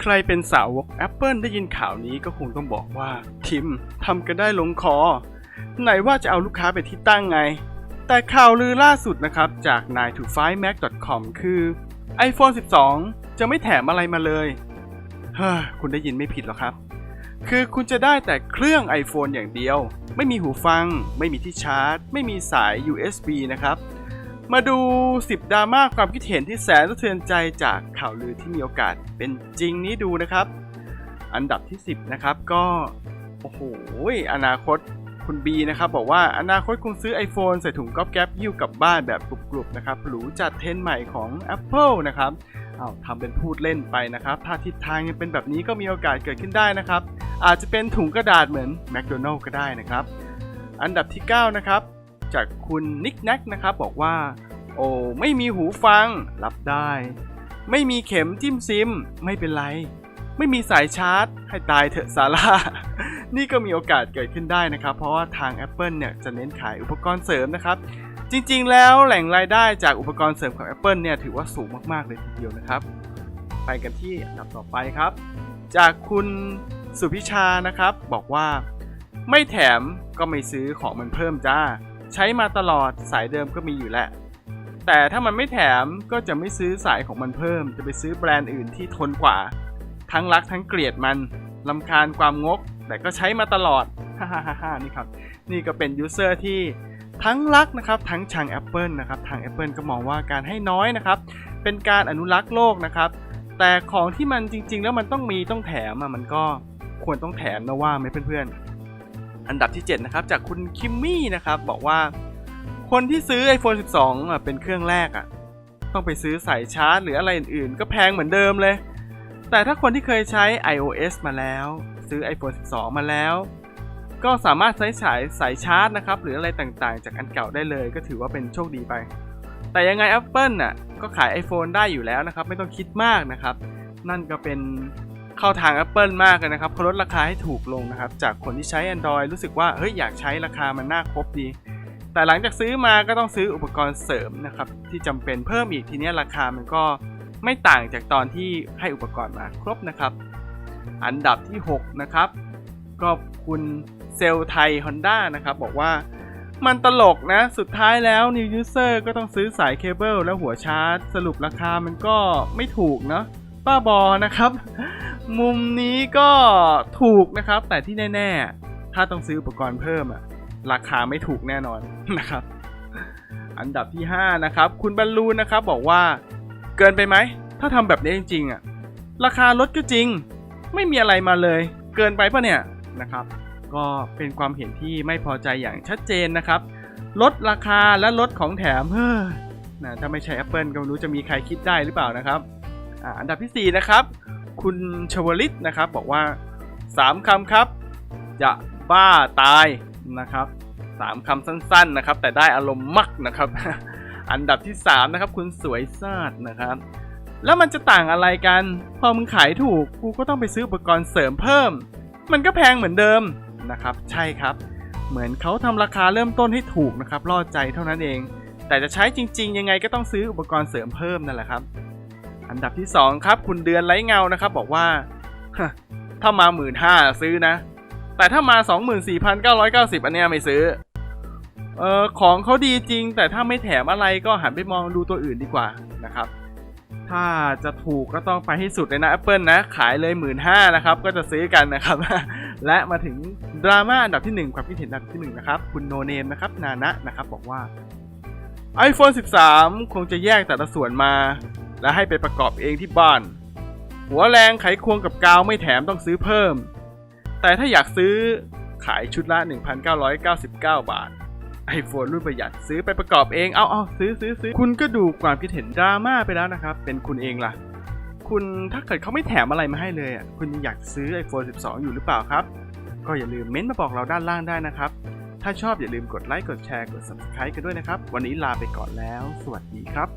ใครเป็นสาวก Apple ได้ยินข่าวนี้ก็คงต้องบอกว่า ทิมทำกันได้ลงคอ ไหนว่าจะเอาลูกค้าไปที่ตั้งไง แต่ข่าวลือล่าสุดนะครับ จาก 9to5mac.com คือ iPhone 12 จะไม่แถมอะไรมาเลยเฮ้อคุณได้ยินไม่ผิดหรอกครับ คือคุณจะได้แต่เครื่อง iPhone อย่างเดียว ไม่มีหูฟัง ไม่มีที่ชาร์จ ไม่มีสาย USB นะครับ มาดู 10ดราม่าความคิดเห็นที่แสนสะเทือนใจจากข่าวลือที่มีโอกาสเป็นจริงนี้ดูนะครับ อันดับที่ 10 นะครับก็ โอ้โห อนาคตคุณบีนะครับ บอกว่าอนาคตคงซื้อ iPhone ใส่ถุงก๊อบแก๊บยิ้วกลับบ้านแบบกรุบๆนะครับหรูจัดเทรนใหม่ของ Apple นะครับเอาทำเป็นพูดเล่นไปนะครับ ถ้าทิศทางยังเป็นแบบนี้ก็มีโอกาสเกิดขึ้นได้นะครับ อาจจะเป็นถุงกระดาษเหมือน McDonald ก็ได้นะครับ อันดับที่ 9 นะครับ จากคุณนิกแนกนะครับบอกว่า โอ้ไม่มีหูฟัง รับได้ ไม่มีเข็มจิ้มซิม ไม่เป็นไร ไม่มีสายชาร์จ ให้ตายเถอะซาร่านี่ก็มีโอกาสเกิดขึ้นได้นะครับ เพราะว่าทาง Apple เนี่ยจะเน้นขายอุปกรณ์เสริมนะครับ จริงๆ แล้วแหล่งรายได้จากอุปกรณ์เสริมของ Apple เนี่ยถือว่าสูงมากๆเลยทีเดียวนะครับ ไปกันที่อันดับต่อไปครับ จากคุณสุพิชานะครับบอกว่า ไม่แถมก็ไม่ซื้อของมันเพิ่มจ้า ใช้มาตลอดสายเดิมก็มีอยู่แหละแต่ถ้ามันไม่แถมก็จะไม่ซื้อสายของมันเพิ่ม จะไปซื้อแบรนด์อื่นที่ทนกว่า ทั้งรักทั้งเกลียดมันลำคาญความงก แต่ก็ใช้มาตลอดฮ่าฮ่าฮ่าฮ่านี่ครับ นี่ก็เป็นยูเซอร์ที่ทั้งรักนะครับทั้งชัง Apple นะครับทาง Apple ก็มองว่าการให้น้อยนะครับ เป็นการอนุรักษ์โลกนะครับ แต่ของที่มันจริง ๆ แล้วมันต้องมีต้องแถมอะมันก็ควรต้องแถมนะว่าไหมเพื่อนๆ อันดับที่ 7 นะครับ จากคุณคิมมี่นะครับ บอกว่า คนที่ซื้อ iPhone 12 เป็นเครื่องแรกอะ ต้องไปซื้อสายชาร์จ หรืออะไรอื่นๆ ก็แพงเหมือนเดิมเลย แต่ถ้าคนที่เคยใช้ iOS มาแล้ว ซื้อ iPhone 12 มาแล้ว ก็สามารถใช้สายสายชาร์จนะครับ หรืออะไรต่างๆ จากอันเก่าได้เลย ก็ถือว่าเป็นโชคดีไป แต่ยังไง Apple น่ะก็ขาย iPhone ได้อยู่แล้วนะครับ ไม่ต้องคิดมากนะครับ นั่นก็เป็น เข้าทาง Apple มากเลยนะครับเขาลดราคาให้ถูกลงนะครับ จากคนที่ใช้ Android รู้สึกว่าเฮ้ยอยากใช้ราคามันน่าครบดี แต่หลังจากซื้อมาก็ต้องซื้ออุปกรณ์เสริมนะครับ ที่จำเป็นเพิ่มอีกทีนี้ราคามันก็ไม่ต่างจากตอนที่ให้อุปกรณ์มาครบนะครับ อันดับที่ 6 นะครับ ก็คุณเซลไทย Honda นะครับ บอกว่ามันตลกนะ สุดท้ายแล้ว New User ก็ต้องซื้อสายเคเบิลและหัวชาร์จ สรุปราคามันก็ไม่ถูกเนาะ ป้าบอนะครับ มุมนี้ก็ถูกนะครับ แต่ที่แน่ ๆ ถ้าต้องซื้ออุปกรณ์เพิ่มอะราคาไม่ถูกแน่นอนนะครับ อันดับที่ 5 นะครับ คุณบรรลูนนะครับบอกว่าเกินไปไหม ถ้าทำแบบนี้จริงๆอะราคาลดก็จริง ไม่มีอะไรมาเลย เกินไปปะเนี่ยนะครับ ก็เป็นความเห็นที่ไม่พอใจอย่างชัดเจนนะครับ ลดราคาและลดของแถมเฮ้อนะถ้าไม่ใช่ Apple ก็ไม่รู้จะมีใครคิดได้หรือเปล่านะครับ อันดับทีสี่ 4 นะครับ คุณชวลิตนะครับบอกว่า 3คำครับ จะบ้าตายนะครับสามคำสั้นๆนะครับ แต่ได้อารมณ์มักนะครับ อันดับที่ 3 นะครับ คุณสวยซาดนะครับ แล้วมันจะต่างอะไรกัน พอมึงขายถูกกูก็ต้องไปซื้ออุปกรณ์เสริมเพิ่ม มันก็แพงเหมือนเดิมนะครับ ใช่ครับ เหมือนเขาทำราคาเริ่มต้นให้ถูกนะครับล่อใจเท่านั้นเอง แต่จะใช้จริง ๆ ยังไงก็ต้องซื้ออุปกรณ์เสริมเพิ่มนั่นแหละครับ อันดับที่ 2 ครับ คุณเดือนไร้เงานะครับบอกว่า ถ้ามาหมื่นห้าซื้อนะ แต่ถ้ามา 24,990 อันเนี้ยไม่ซื้อ เออของเขาดีจริง แต่ถ้าไม่แถมอะไรก็หันไปมองดูตัวอื่นดีกว่านะครับ ถ้าจะถูกก็ต้องไปให้สุดเลยนะ Apple นะ ขายเลยหมื่นห้านะครับ ก็จะซื้อกันนะครับ และมาถึงดราม่าอันดับที่ 1 ความคิดเห็นอันดับที่1นะครับคุณโนเนมนะครับนานะนะครับบอกว่า iPhone 13 คงจะแยกแต่ละส่วนมา และให้ไปประกอบเองที่บ้าน หัวแรงไขควงกับกาวไม่แถมต้องซื้อเพิ่ม แต่ถ้าอยากซื้อขายชุดละ 1,999 บาท iPhone รุ่นประหยัดซื้อไปประกอบเองเอาเอาซื้อซื้อซื้อคุณก็ดูความคิดเห็นดราม่าไปแล้วนะครับ เป็นคุณเองล่ะ คุณถ้าเกิดเขาไม่แถมอะไรมาให้เลยอะคุณยังอยากซื้อ iPhone 12 อยู่หรือเปล่าครับ ก็อย่าลืมเม้นต์มาบอกเราด้านล่างได้นะครับ ถ้าชอบอย่าลืมกดไลค์กดแชร์กด subscribe กันด้วยนะครับ วันนี้ลาไปก่อนแล้ว สวัสดีครับ